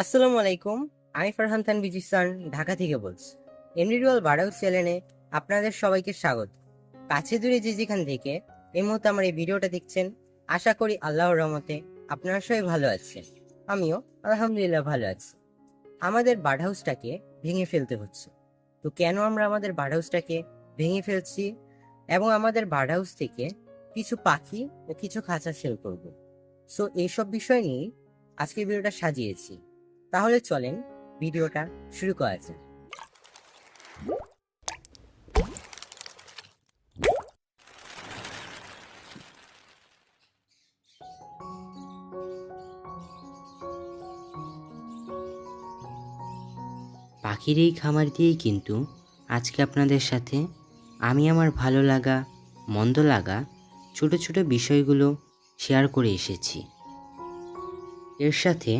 আসসালামু আলাইকুম, আমি ফারহান খান বিজিসান ঢাকা থেকে বলছি। ইন্ডিভিজুয়াল বাড়াউ চ্যানেলে আপনাদের সবাইকে স্বাগত। কাছে দূরে যে যেখান থেকে এই মুহূর্তে আমার এই ভিডিওটা দেখছেন, আশা করি আল্লাহর রহমতে আপনারা সবাই ভালো আছেন। আমিও আলহামদুলিল্লাহ ভালো আছি। আমাদের বার্ড হাউসটাকে ভেঙে ফেলতে হচ্ছে। তো কেন আমরা আমাদের বার্ড হাউসটাকে ভেঙে ফেলছি এবং আমাদের বার্ড হাউস থেকে কিছু পাখি ও কিছু খাঁচা সেল করব? সো এইসব বিষয় নিয়ে আজকে ভিডিওটা সাজিয়েছি। তাহলে চলেন ভিডিওটা শুরু করা যাক। পাখির এই খামার দিয়েই কিন্তু আজকে আপনাদের সাথে আমি আমার ভালো লাগা, মন্দ লাগা, ছোট ছোট বিষয়গুলো শেয়ার করে এসেছি। এর সাথে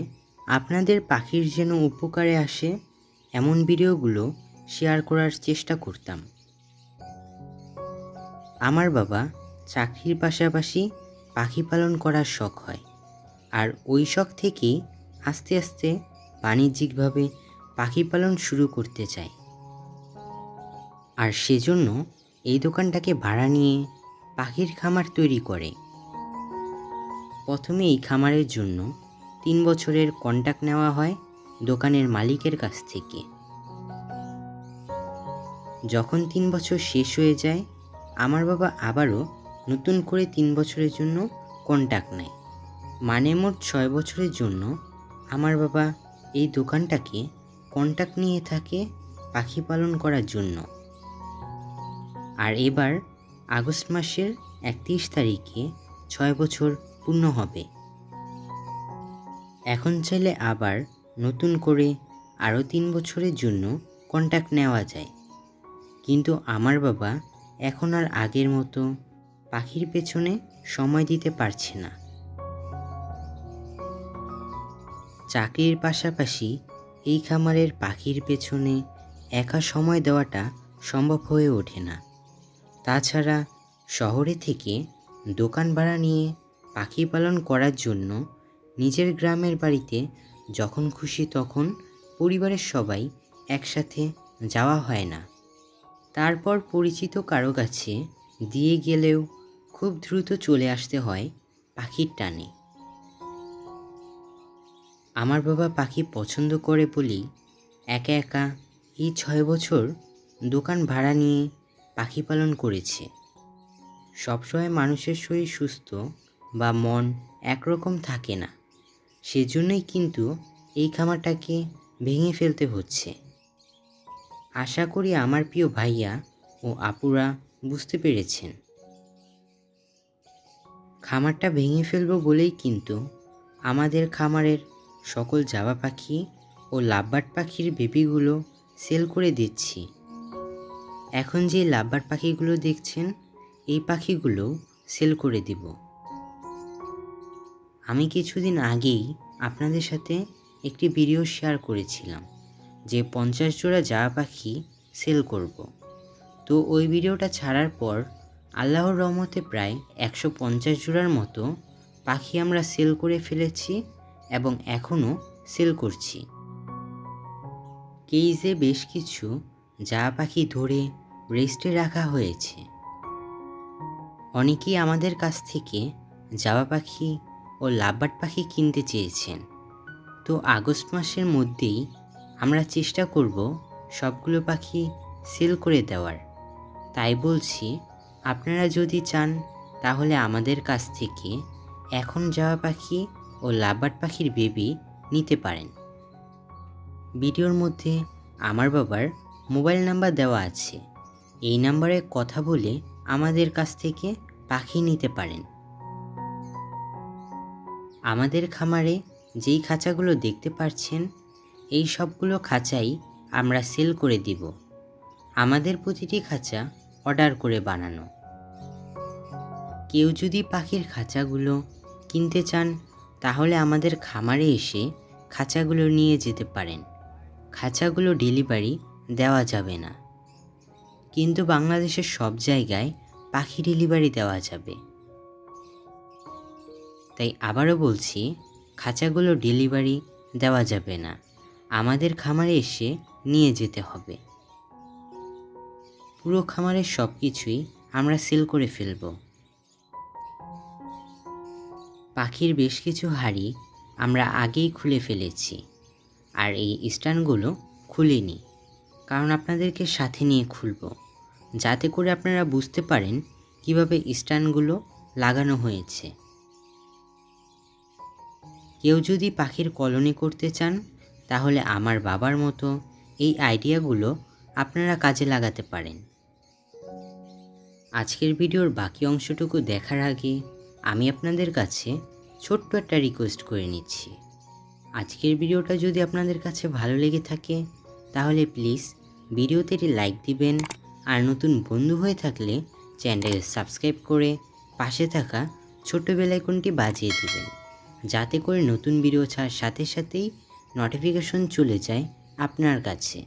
আপনাদের পাখির যেন উপকারে আসে, এমন ভিডিওগুলো শেয়ার করার চেষ্টা করতাম। আমার বাবা চাকরির পাশাপাশি পাখি পালন করার শখ হয়, আর ওই শখ থেকেই আস্তে আস্তে বাণিজ্যিকভাবে পাখি পালন শুরু করতে চাই। আর সেজন্য এই দোকানটাকে ভাড়া নিয়ে পাখির খামার তৈরি করে। প্রথমে এই খামারের জন্য তিন বছরের কন্ট্যাক্ট নেওয়া হয় দোকানের মালিকের কাছ থেকে। যখন তিন বছর শেষ হয়ে যায়, আমার বাবা আবারও নতুন করে তিন বছরের জন্য কন্ট্যাক্ট নেয়। মানে মোট ছয় বছরের জন্য আমার বাবা এই দোকানটাকে কন্ট্যাক্ট নিয়ে থাকে পাখি পালন করার জন্য। আর এবার আগস্ট মাসের একত্রিশ তারিখে ছয় বছর পূর্ণ হবে। এখন চাইলে আবার নতুন করে আরও তিন বছরের জন্য কন্ট্যাক্ট নেওয়া যায়। কিন্তু আমার বাবা এখন আর আগের মতো পাখির পেছনে সময় দিতে পারছে না। চাকরির পাশাপাশি এই খামারের পাখির পেছনে একা সময় দেওয়াটা সম্ভব হয়ে ওঠে না। তাছাড়া শহরে থেকে দোকান ভাড়া নিয়ে পাখি পালন করার জন্য নিজের গ্রামের বাড়িতে যখন খুশি তখন পরিবারের সবাই একসাথে যাওয়া হয় না। তারপর পরিচিত কারও কাছে দিয়ে গেলেও খুব দ্রুত চলে আসতে হয় পাখির টানে। আমার বাবা পাখি পছন্দ করে বলেই একা একা এই ছয় বছর দোকান ভাড়া নিয়ে পাখি পালন করেছে। সবসময় মানুষের শরীর সুস্থ বা মন একরকম থাকে না। সেজন্যই কিন্তু এই খামারটাকে ভেঙে ফেলতে হচ্ছে। আশা করি আমার প্রিয় ভাইয়া ও আপুরা বুঝতে পেরেছেন। খামারটা ভেঙে ফেলব বলেই কিন্তু আমাদের খামারের সকল জাবা পাখি ও লাভবার্ড পাখির বেবিগুলো সেল করে দিচ্ছি। এখন যে লাভবার্ড পাখিগুলো দেখছেন, এই পাখিগুলো সেল করে দিব। আমি কিছুদিন আগেই আপনাদের সাথে একটি ভিডিও শেয়ার করেছিলাম যে পঞ্চাশ জোড়া জাবা পাখি সেল করব। তো ওই ভিডিওটা ছাড়ার পর আল্লাহর রহমতে প্রায় একশো পঞ্চাশ জোড়ার মতো পাখি আমরা সেল করে ফেলেছি এবং এখনও সেল করছি কেইজে বেশ কিছু যা পাখি ধরে রেস্টে রাখা হয়েছে অনেকেই আমাদের কাছ থেকে জাবা পাখি ও লাভবার্ড পাখি কিনতে চেয়েছেন। তো আগস্ট মাসের মধ্যেই আমরা চেষ্টা করব সবগুলো পাখি সেল করে দেওয়ার। তাই বলছি, আপনারা যদি চান, তাহলে আমাদের কাছ থেকে এখন যাওয়া পাখি ও লাভবার্ড পাখির বেবি নিতে পারেন। ভিডিওর মধ্যে আমার বাবার মোবাইল নাম্বার দেওয়া আছে। এই নাম্বারে কথা বলে আমাদের কাছ থেকে পাখি নিতে পারেন। আমাদের খামারে যেই খাঁচাগুলো দেখতে পাচ্ছেন এই সবগুলো খাঁচাই আমরা সেল করে দিব। আমাদের প্রতিটি খাঁচা অর্ডার করে বানানো। কেউ যদি পাখির খাঁচাগুলো কিনতে চান, তাহলে আমাদের খামারে এসে খাঁচাগুলো নিয়ে যেতে পারেন। খাঁচাগুলো ডেলিভারি দেওয়া যাবে না। কিন্তু বাংলাদেশের সব জায়গায় পাখি ডেলিভারি দেওয়া যাবে। তাই আবারও বলছি, খাঁচাগুলো ডেলিভারি দেওয়া যাবে না। আমাদের খামারে এসে নিয়ে যেতে হবে। পুরো খামারের সব কিছুই আমরা সেল করে ফেলব। পাখির বেশ কিছু হাড়ি আমরা আগেই খুলে ফেলেছি, আর এই স্ট্যান্ডগুলো খুলিনি, কারণ আপনাদেরকে সাথে নিয়ে খুলব, যাতে করে আপনারা বুঝতে পারেন কীভাবে স্ট্যান্ডগুলো লাগানো হয়েছে। কেউ যদি পাখির কলোনি করতে চান, তাহলে আমার বাবার মতো এই আইডিয়াগুলো আপনারা কাজে লাগাতে পারেন। আজকের ভিডিওর বাকি অংশটুকু দেখার আগে আমি আপনাদের কাছে ছোট্ট একটা রিকোয়েস্ট করে নিচ্ছি। আজকের ভিডিওটা যদি আপনাদের কাছে ভালো লেগে থাকে, তাহলে প্লিজ ভিডিওতে একটি লাইক দিবেন আর নতুন বন্ধু হয়ে থাকলে চ্যানেল সাবস্ক্রাইব করে পাশে থাকা ছোট্ট বেলাইকনটি বাজিয়ে দিবেন। যাতে করে নতুন ভিডিও ছাড়ার সাথে সাথেই নোটিফিকেশন চলে যায় আপনার কাছে।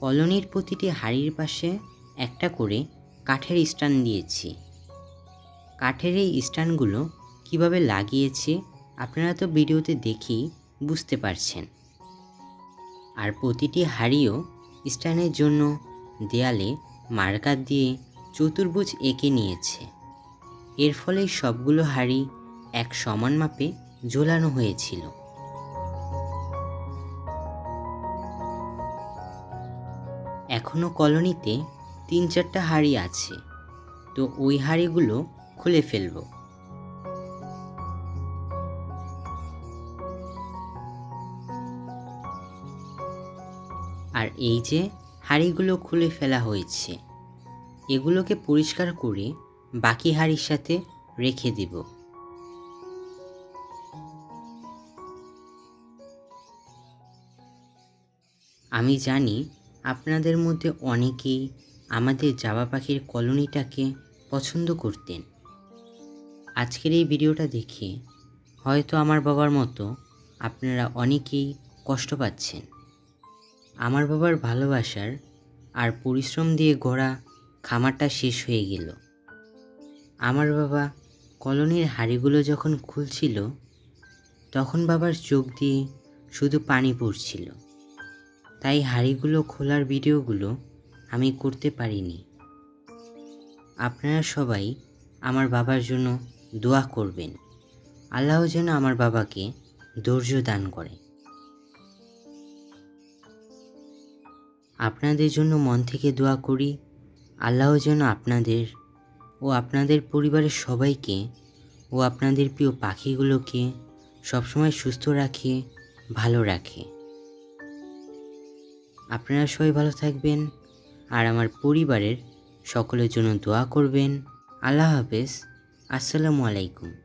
কলোনির প্রতিটি হাড়ির পাশে একটা করে কাঠের স্ট্যান্ড দিয়েছি। কাঠের এই স্ট্যান্ডগুলো কীভাবে লাগিয়েছে আপনারা তো ভিডিওতে দেখেই বুঝতে পারছেন। আর প্রতিটি হাড়িও স্ট্যান্ডের জন্য দেয়ালে মার্কার দিয়ে চতুর্ভুজ এঁকে নিয়েছে। এর ফলে সবগুলো হাড়ি এক সমান মাপে ঝোলানো হয়েছিল। এখনও কলোনিতে তিন চারটা হাড়ি আছে, তো ওই হাড়িগুলো খুলে ফেলব। আর এই যে হাড়িগুলো খুলে ফেলা হয়েছে, এগুলোকে পরিষ্কার করে বাকি হাড়ির সাথে রেখে দেব। আমি জানি আপনাদের মধ্যে অনেকেই আমাদের জাবা পাখির কলোনিটাকে পছন্দ করতেন। আজকের এই ভিডিওটা দেখে হয়তো আমার বাবার মতো আপনারা অনেকেই কষ্ট পাচ্ছেন। আমার বাবার ভালোবাসার আর পরিশ্রম দিয়ে গড়া খামারটা শেষ হয়ে গেল। আমার বাবা কলোনির হাড়িগুলো যখন খুলছিল, তখন বাবার চোখ দিয়ে শুধু পানি পড়ছিল। তাই হাড়িগুলো খোলার ভিডিওগুলো আমি করতে পারিনি। আপনারা সবাই আমার বাবার জন্য দোয়া করবেন। আল্লাহ যেন আমার বাবাকে ধৈর্য দান করে। আপনাদের জন্য মন থেকে দোয়া করি। আল্লাহ যেন আপনাদের ও আপনাদের পরিবারের সবাইকে, ও আপনাদের প্রিয় পাখিগুলোকে সবসময় সুস্থ রাখে, ভালো রাখে। আপনারা সবাই ভালো থাকবেন আর আমার পরিবারের সকলের জন্য দোয়া করবেন। আল্লাহ হাফেজ। আসসালামু আলাইকুম।